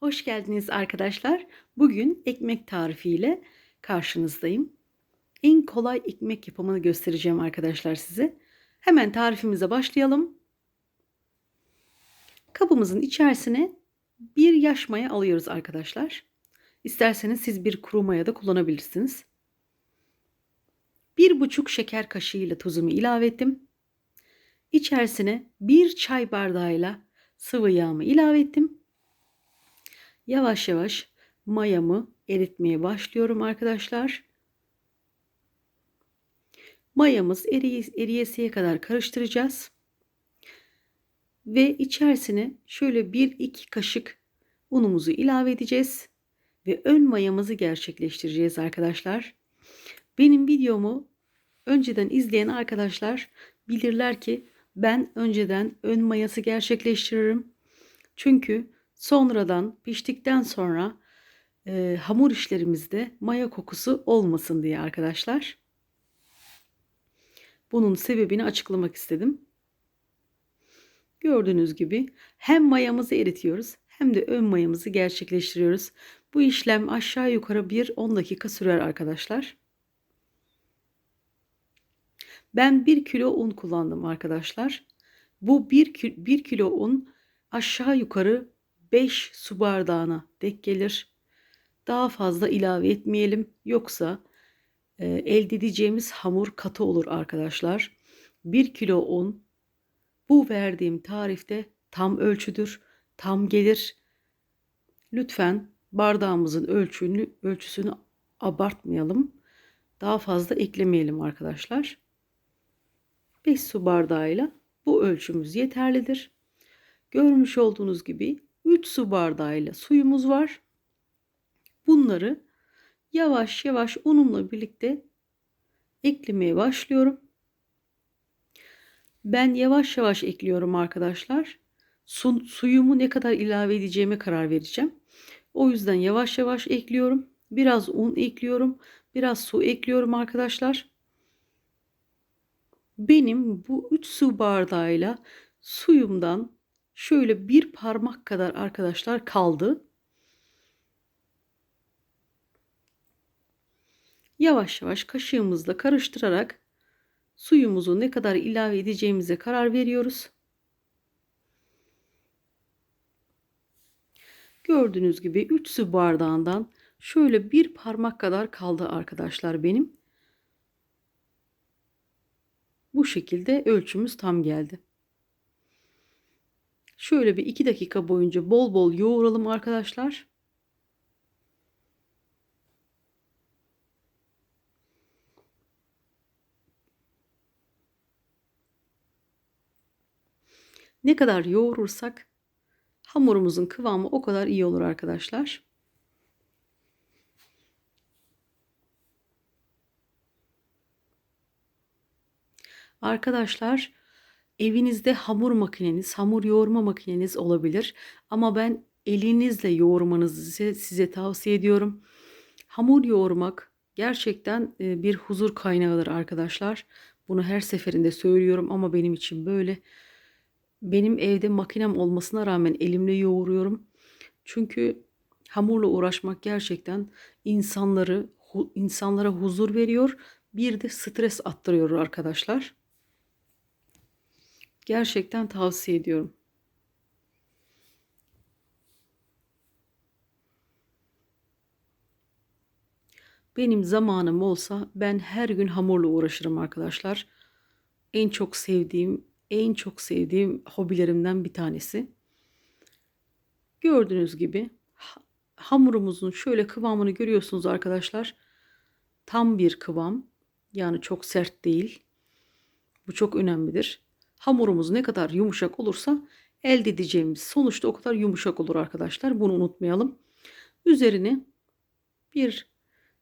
Hoş geldiniz arkadaşlar. Bugün ekmek tarifiyle karşınızdayım. En kolay ekmek yapımını göstereceğim arkadaşlar size. Hemen tarifimize başlayalım. Kabımızın içerisine bir yaş maya alıyoruz arkadaşlar. İsterseniz siz bir kuru maya da kullanabilirsiniz. Bir buçuk şeker kaşığıyla tuzumu ilave ettim. İçerisine bir çay bardağıyla sıvı yağımı ilave ettim yavaş yavaş mayamı eritmeye başlıyorum arkadaşlar. Mayamız eriyesiye kadar karıştıracağız. Ve içerisine şöyle 1-2 kaşık unumuzu ilave edeceğiz. Ve ön mayamızı gerçekleştireceğiz arkadaşlar. Benim videomu önceden izleyen arkadaşlar bilirler ki ben önceden ön mayası gerçekleştiririm. Çünkü Sonradan piştikten sonra e, hamur işlerimizde maya kokusu olmasın diye arkadaşlar. Bunun sebebini açıklamak istedim. Gördüğünüz gibi hem mayamızı eritiyoruz hem de ön mayamızı gerçekleştiriyoruz. Bu işlem aşağı yukarı bir 10 dakika sürer arkadaşlar. Ben 1 kilo un kullandım arkadaşlar. Bu 1, 1 kilo un aşağı yukarı 5 su bardağına denk gelir. Daha fazla ilave etmeyelim. Yoksa e, elde edeceğimiz hamur katı olur arkadaşlar. 1 kilo un bu verdiğim tarifte tam ölçüdür. Tam gelir. Lütfen bardağımızın ölçünü, ölçüsünü abartmayalım. Daha fazla eklemeyelim arkadaşlar. 5 su bardağıyla bu ölçümüz yeterlidir. Görmüş olduğunuz gibi 3 su bardağıyla suyumuz var. Bunları yavaş yavaş unumla birlikte eklemeye başlıyorum. Ben yavaş yavaş ekliyorum arkadaşlar. Su, suyumu ne kadar ilave edeceğime karar vereceğim. O yüzden yavaş yavaş ekliyorum. Biraz un ekliyorum. Biraz su ekliyorum arkadaşlar. Benim bu 3 su bardağıyla suyumdan şöyle bir parmak kadar arkadaşlar kaldı. Yavaş yavaş kaşığımızla karıştırarak suyumuzu ne kadar ilave edeceğimize karar veriyoruz. Gördüğünüz gibi 3 su bardağından şöyle bir parmak kadar kaldı arkadaşlar benim. Bu şekilde ölçümüz tam geldi. Şöyle bir iki dakika boyunca bol bol yoğuralım arkadaşlar. Ne kadar yoğurursak hamurumuzun kıvamı o kadar iyi olur arkadaşlar. Arkadaşlar Evinizde hamur makineniz, hamur yoğurma makineniz olabilir. Ama ben elinizle yoğurmanızı size, tavsiye ediyorum. Hamur yoğurmak gerçekten e, bir huzur kaynağıdır arkadaşlar. Bunu her seferinde söylüyorum ama benim için böyle. Benim evde makinem olmasına rağmen elimle yoğuruyorum. Çünkü hamurla uğraşmak gerçekten insanları insanlara huzur veriyor. Bir de stres attırıyor arkadaşlar. Gerçekten tavsiye ediyorum. Benim zamanım olsa ben her gün hamurla uğraşırım arkadaşlar. En çok sevdiğim, en çok sevdiğim hobilerimden bir tanesi. Gördüğünüz gibi hamurumuzun şöyle kıvamını görüyorsunuz arkadaşlar. Tam bir kıvam. Yani çok sert değil. Bu çok önemlidir. Hamurumuz ne kadar yumuşak olursa elde edeceğimiz sonuçta o kadar yumuşak olur arkadaşlar. Bunu unutmayalım. Üzerini bir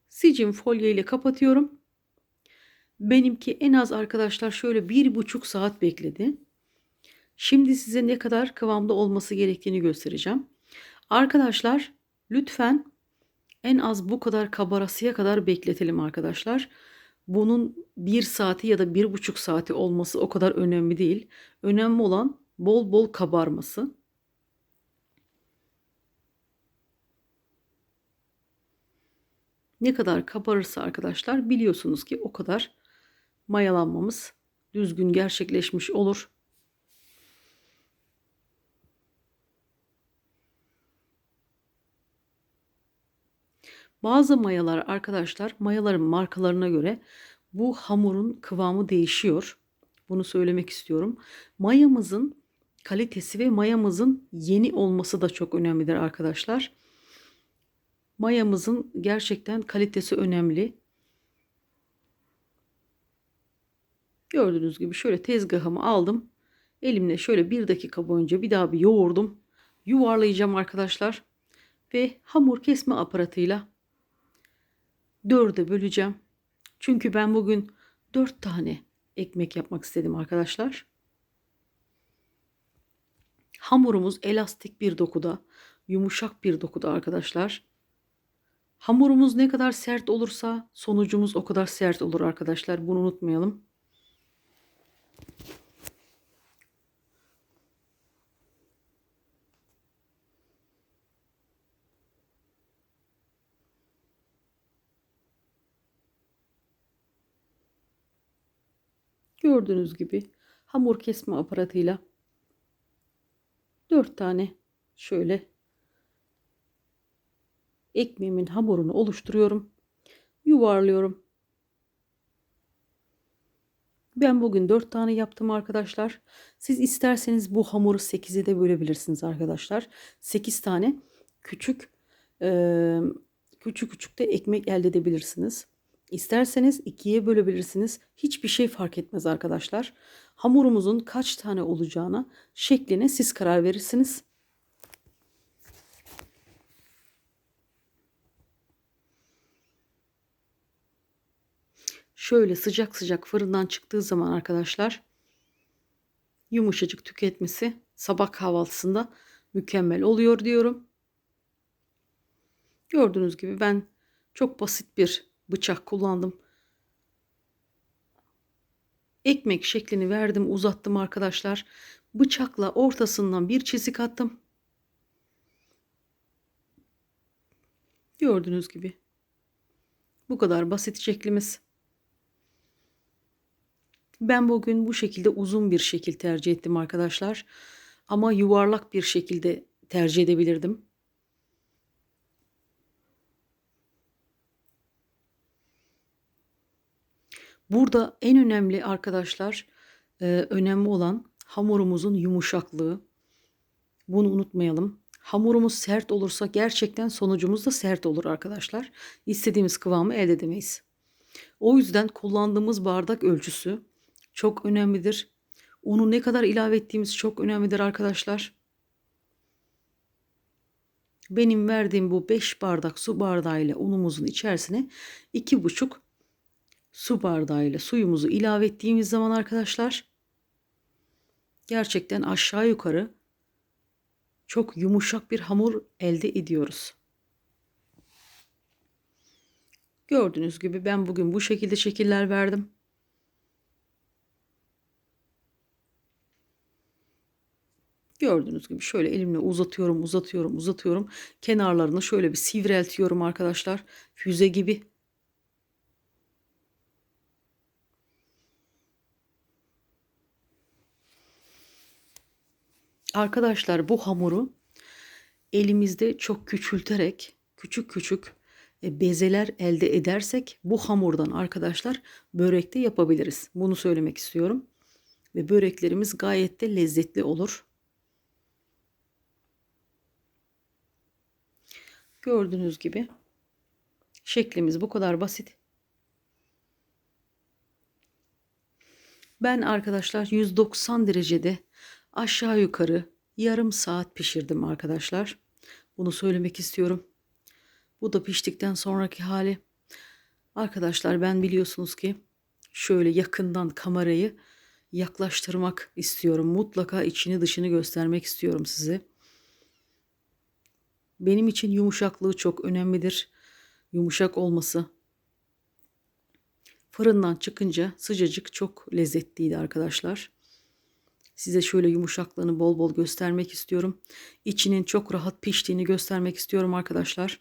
sicim folye ile kapatıyorum. Benimki en az arkadaşlar şöyle bir buçuk saat bekledi. Şimdi size ne kadar kıvamda olması gerektiğini göstereceğim. Arkadaşlar lütfen en az bu kadar kabarasıya kadar bekletelim arkadaşlar bunun bir saati ya da bir buçuk saati olması o kadar önemli değil. Önemli olan bol bol kabarması. Ne kadar kabarırsa arkadaşlar biliyorsunuz ki o kadar mayalanmamız düzgün gerçekleşmiş olur. Bazı mayalar arkadaşlar mayaların markalarına göre bu hamurun kıvamı değişiyor. Bunu söylemek istiyorum. Mayamızın kalitesi ve mayamızın yeni olması da çok önemlidir arkadaşlar. Mayamızın gerçekten kalitesi önemli. Gördüğünüz gibi şöyle tezgahımı aldım. Elimle şöyle bir dakika boyunca bir daha bir yoğurdum. Yuvarlayacağım arkadaşlar. Ve hamur kesme aparatıyla dörde böleceğim. Çünkü ben bugün dört tane ekmek yapmak istedim arkadaşlar. Hamurumuz elastik bir dokuda, yumuşak bir dokuda arkadaşlar. Hamurumuz ne kadar sert olursa sonucumuz o kadar sert olur arkadaşlar. Bunu unutmayalım. Gördüğünüz gibi hamur kesme aparatıyla 4 tane şöyle ekmeğimin hamurunu oluşturuyorum. Yuvarlıyorum. Ben bugün 4 tane yaptım arkadaşlar. Siz isterseniz bu hamuru 8'e de bölebilirsiniz arkadaşlar. 8 tane küçük küçük küçük de ekmek elde edebilirsiniz. İsterseniz ikiye bölebilirsiniz. Hiçbir şey fark etmez arkadaşlar. Hamurumuzun kaç tane olacağına, şekline siz karar verirsiniz. Şöyle sıcak sıcak fırından çıktığı zaman arkadaşlar yumuşacık tüketmesi sabah kahvaltısında mükemmel oluyor diyorum. Gördüğünüz gibi ben çok basit bir bıçak kullandım. Ekmek şeklini verdim uzattım arkadaşlar. Bıçakla ortasından bir çizik attım. Gördüğünüz gibi. Bu kadar basit şeklimiz. Ben bugün bu şekilde uzun bir şekil tercih ettim arkadaşlar. Ama yuvarlak bir şekilde tercih edebilirdim. Burada en önemli arkadaşlar e, önemli olan hamurumuzun yumuşaklığı. Bunu unutmayalım. Hamurumuz sert olursa gerçekten sonucumuz da sert olur arkadaşlar. İstediğimiz kıvamı elde edemeyiz. O yüzden kullandığımız bardak ölçüsü çok önemlidir. Unu ne kadar ilave ettiğimiz çok önemlidir arkadaşlar. Benim verdiğim bu 5 bardak su bardağı ile unumuzun içerisine 2,5 su bardağıyla suyumuzu ilave ettiğimiz zaman arkadaşlar gerçekten aşağı yukarı çok yumuşak bir hamur elde ediyoruz. Gördüğünüz gibi ben bugün bu şekilde şekiller verdim. Gördüğünüz gibi şöyle elimle uzatıyorum, uzatıyorum, uzatıyorum. Kenarlarını şöyle bir sivreltiyorum arkadaşlar. Füze gibi. Arkadaşlar bu hamuru elimizde çok küçülterek küçük küçük e, bezeler elde edersek bu hamurdan arkadaşlar börek de yapabiliriz. Bunu söylemek istiyorum. Ve böreklerimiz gayet de lezzetli olur. Gördüğünüz gibi şeklimiz bu kadar basit. Ben arkadaşlar 190 derecede aşağı yukarı yarım saat pişirdim arkadaşlar. Bunu söylemek istiyorum. Bu da piştikten sonraki hali. Arkadaşlar ben biliyorsunuz ki şöyle yakından kamerayı yaklaştırmak istiyorum. Mutlaka içini dışını göstermek istiyorum size. Benim için yumuşaklığı çok önemlidir. Yumuşak olması. Fırından çıkınca sıcacık çok lezzetliydi arkadaşlar. Size şöyle yumuşaklığını bol bol göstermek istiyorum. İçinin çok rahat piştiğini göstermek istiyorum arkadaşlar.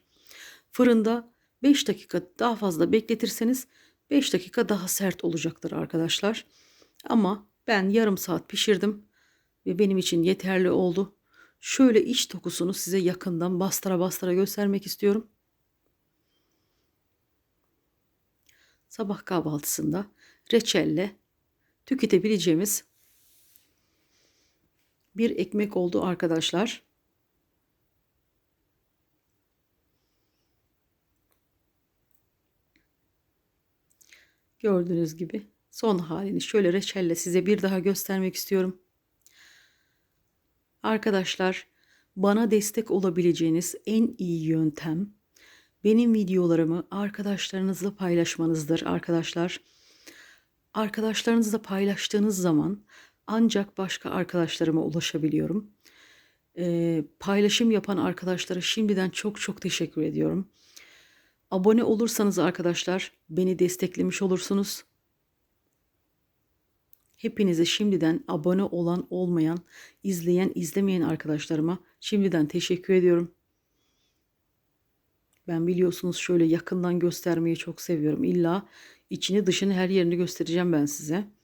Fırında 5 dakika daha fazla bekletirseniz 5 dakika daha sert olacaktır arkadaşlar. Ama ben yarım saat pişirdim ve benim için yeterli oldu. Şöyle iç dokusunu size yakından bastıra bastıra göstermek istiyorum. Sabah kahvaltısında reçelle tüketebileceğimiz bir ekmek oldu arkadaşlar. Gördüğünüz gibi son halini şöyle reçelle size bir daha göstermek istiyorum. Arkadaşlar bana destek olabileceğiniz en iyi yöntem benim videolarımı arkadaşlarınızla paylaşmanızdır arkadaşlar. Arkadaşlarınızla paylaştığınız zaman ancak başka arkadaşlarıma ulaşabiliyorum. Ee, paylaşım yapan arkadaşlara şimdiden çok çok teşekkür ediyorum. Abone olursanız arkadaşlar beni desteklemiş olursunuz. Hepinize şimdiden abone olan, olmayan, izleyen, izlemeyen arkadaşlarıma şimdiden teşekkür ediyorum. Ben biliyorsunuz şöyle yakından göstermeyi çok seviyorum. İlla içini dışını her yerini göstereceğim ben size.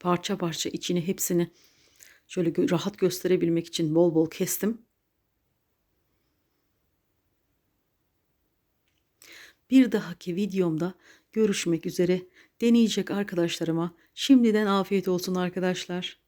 Parça parça içini hepsini şöyle rahat gösterebilmek için bol bol kestim. Bir dahaki videomda görüşmek üzere. Deneyecek arkadaşlarıma şimdiden afiyet olsun arkadaşlar.